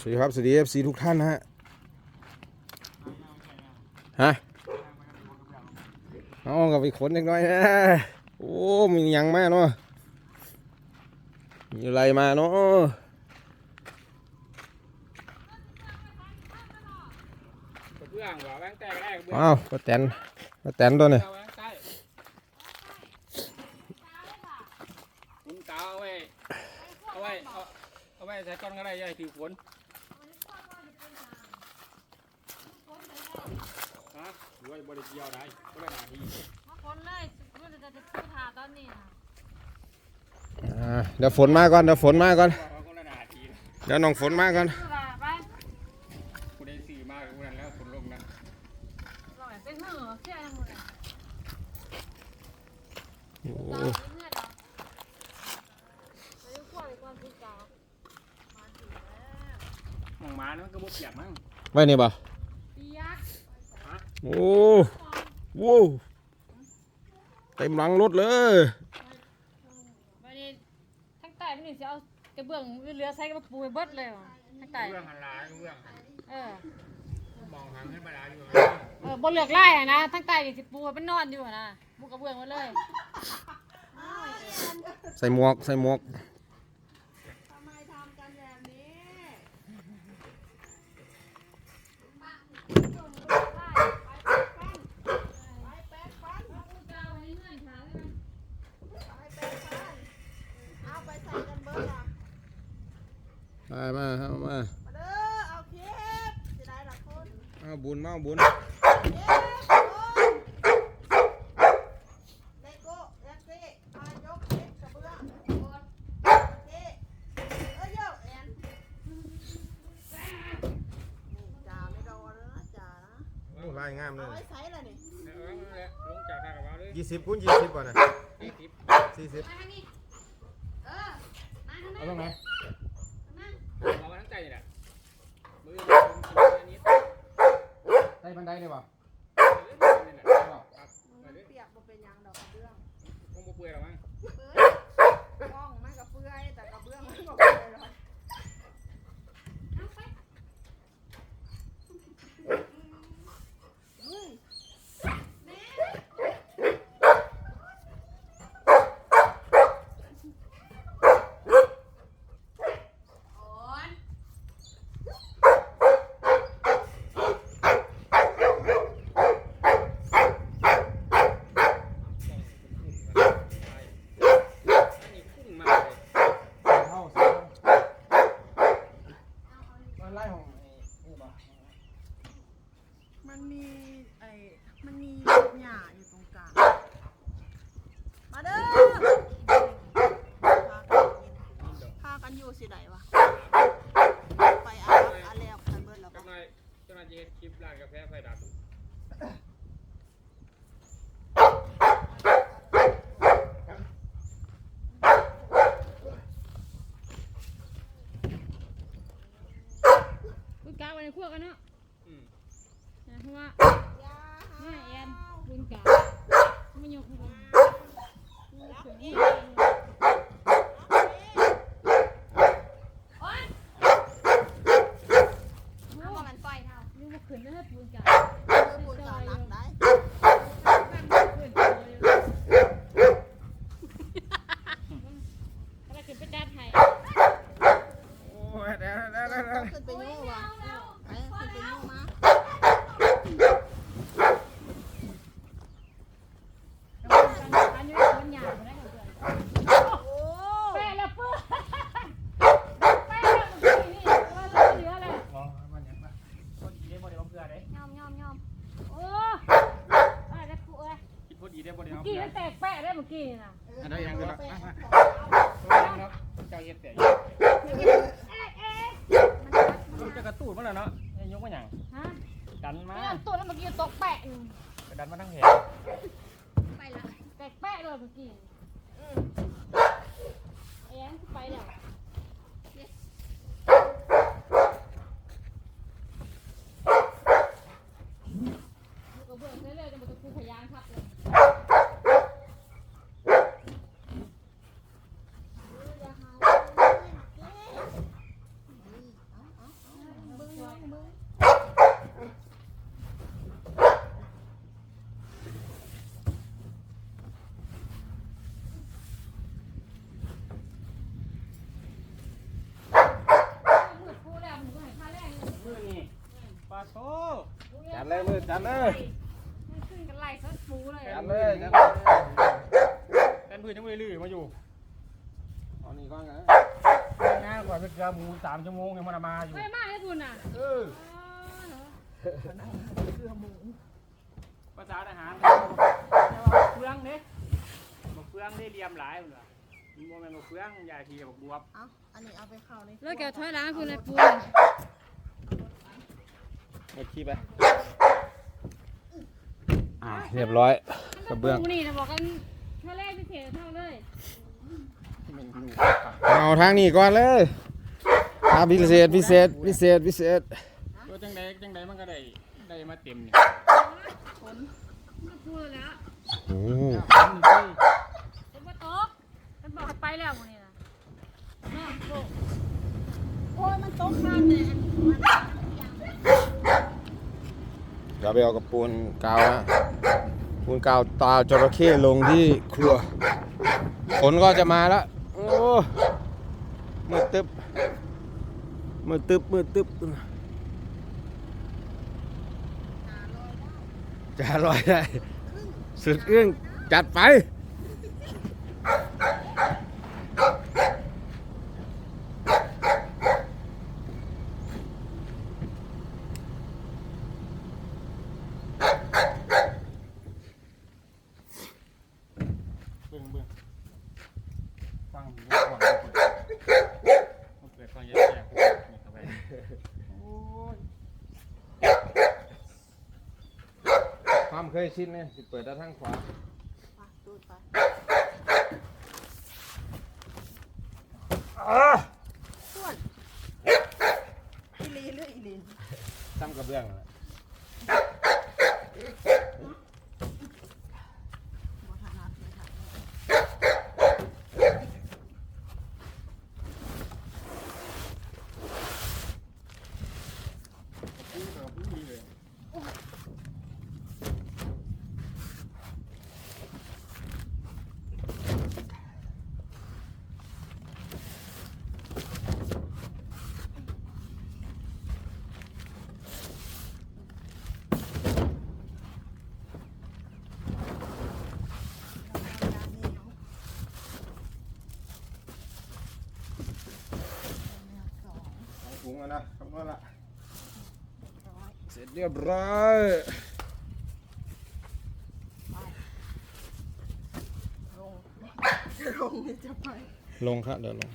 สวัสดีครับสวัสดีเอฟซีทุกท่านนะฮะฮะเอากับไปขนเล็กน้อยนะโอ้มีหยังมาเนาะมีอะไรมาเนาะเพื่อนว่าแบงแตกแรกเบื้องอ้าวป้าแตนป้าแตนตัวนี้เอาแบงใต้คุณกาวเอาไว้เอาไว้เอาเอาไว้ใส่ก้อนก็ได้อยัยถือฝน ฮะรวยบริเกี่ยวได้ก็ได้หนาทีมาคนเลยรู้จะจะพูดหาตอนนี้นะอ่าเดี๋ยวฝนมาก่อนเดี๋ยวฝนมาก่อนเอาก็ได้หนาทีเดี๋ยวน้องฝนมาก่อนพูดว่าไปกูได้สี่มากกูนั้นแล้วฝนลงนะลอยเป็นหือเชื่อทั้งหมดเลยโอ้เราเป็นเพื่อนเราไปยุ่งขั้วไปความคิดเก่ามาถึงแล้วมองมานะมันก็บ่เปียกมั้งไว้นี่ป่ะเปียก โอ้โว้วเต็มหลังรถเลยวันนี้ทั้งใต้ไม่หนึ่งจะเอากระเบื้องเรือใช้กระปูไปเบิดเลยว่ะทั้งใต้เรื่องหันหลายเรื่องเออมองหางขึ้นมาได้อยู่เออบนเหลือกไล่อะนะทั้งใต้นี่สิปูเป็นนอนอยู่อะนะปูกระเบื้องมาเลย ใส่หมวกใส่หมวก ทำไมทำกันแบบนี้ ไปแปรงฟัน ไปแปรงฟัน เอาไปใส่กันเบอร์ล่ะ มามาเอามา มาเด้อ เอาเค้กจะได้ละคน เอาบุญมาเอาบุญเค้กคนเลโก้แล็กซี่มายกเค้กกระเบื้องคนเค้กเอ้ยโยกแอนนี่จ่าไม่โดนแล้วนะจ่านะโอ้ลายงามเลเอายไว้ใส่ละนี่ลงจากทางกับเราเลยยี่สิบคูณยี่สิบก่อนนะสี่สิบสี่สิบมาทางนี้เออมาทางเอานั้นตรงไหนมาเอาทั้งใจนี่แหละมือนี้ ใต้บันไดนี่ป่ะนี่แหละครับมันเปียกบ่เป็นหยังดอกกระเบื้อง คงบ่เปื่อยหรอกมั้ง เปื้อยกล้องมันก็เปื้อยแต่กระเบื้องมันก็เปื่อยหรอก เอาไป อุ้ย อ่อน นี่พุ่งมากเลย เข้าสิมันไล่ของนี่ป่ะ มันมีไอ้มันมีหญ้าอยู่ตรงกลาง มาเด้อพากันอยู่สิไหนวะ ไปอาบอาแล้วกันเบิดแล้ว จั ก็ งหน่อยจังหน่อยจะเฮ็ดคลิปร้านกาแฟไฟดับ บุ ญกาวันนี้คั่วกันเนาะอืมนะเพราะว่าอย่าแม่แอนบุญกาไม่ยกมือ รับอีก โอ๊ย เอาว่ามันไฟเท่า ยังมาขึ้นนะบุญกา เออบุญกาหนักได้ แม่มาขึ้นเลยก็ได้ขึ้นไปดัดให้ โอ้ยเดี๋ยวเดี๋ยวเดี๋ยวเดี๋ยว ขึ้นไปยู่วะไปขึ้นไปยู่มา อันนี้มันหยาบได้กับเพื่อน โอ้ แป้แล้วเพื่อนแป้แล้วเมื่อกี้นี่ว่าเหลืออะไร มองมันยังไง คนดีได้บ่ได้เอาเพื่อได้ ยอมยอมยอมโอ้อะไรได้กูเอ้ย คิดพอดีได้บ่ได้ เมื่ เอา อกี้ เพื่อ มันแตกแปะได้เมื่อกี้น่ะ อันนี้ยัง เอ คือ อ ละ ไป มา ข มา อ เนาะเจ้าเฮ็ดแต่ เอ๊ะเอ๊ะ ลูกจะกระตุ้นมาแล้วเนาะยกมาหยัง ฮะ ดันมา ไม่เอาตัวแล้วเมื่อกี้ตกแปะอยู่ ดันมาทั้งแผง ไปละแตกแปะเลยเมื่อกี้ไอ้ยันไปแล้วลูกกระเบื้องเรื่อยๆจะมาตะกูพยางทับเลย อย่าหาว่าเล่นเกมเอาเอาเอา ปัด โตจัดเลยมือจัดเลยมันขึ้นกันไล่ซะปูเลยจัดเลยจัดเลยกันพื้นยังไม่ได้ลื้อมาอยู่เอานี่ก่อนนะงานกว่าจะเกือบหมูสามชั่วโมงยังมันมาอยู่ไม่มากเลยคุณน่ะเอออ๋อเหรอเกลือหมูภาษาทหารเฟืองเด้บอกเฟืองได้เรียมหลายเหรอมันบ่แม่นบอกเฟืองยาทีบอกบวบเอาอันนี้เอาไปเข้าในแล้วแกถอยหลังคุณเลยปู หมดขี้ไปอ่าเรียบร้อยกระเบื้องปูนี่นะบอกกันทะเลพิเศษเท่าเลยเอาทางนี้ก่อนเลยอ่าพิเศษพิเศษพิเศษพิเศษตัวจังใดจังใดมันก็ได้ได้มาเต็มนี่มันปูเลยแล้วโอ้เป็นว่าตกมันบอกให้ไปแล้วปูนี่นะเนาะโบโอ้ยมันตกข้ามเลยอันมัน เดี๋ยวไปเอากระปูนกาวนะปูนกาวตาจระเข้ลงที่ครัวฝนก็จะมาแล้วโอ้มืดตึ๊บมืดตึ๊บมืดตึ๊บจะลอยได้ สุดเอื้องจัดไป เบิ่งเบิ่งฟังผมก่อนมันเกิดฟังแย่ๆนี่เข้าไปโอ้ย ความเคยชินเนี่ยสิเปิดด้านทางขวาไปดูดไปอ่าส่วนอีลีหรืออีลินซ้ำกระเบื้องนั่นแหละ บ่ถนัดเลยค่ะ พูดกับพูดเลย เอาถุงอะนะคำนวณละเสร็จเรียบร้อยลงลงนี่จะไป ลงครับเดี๋ยวลง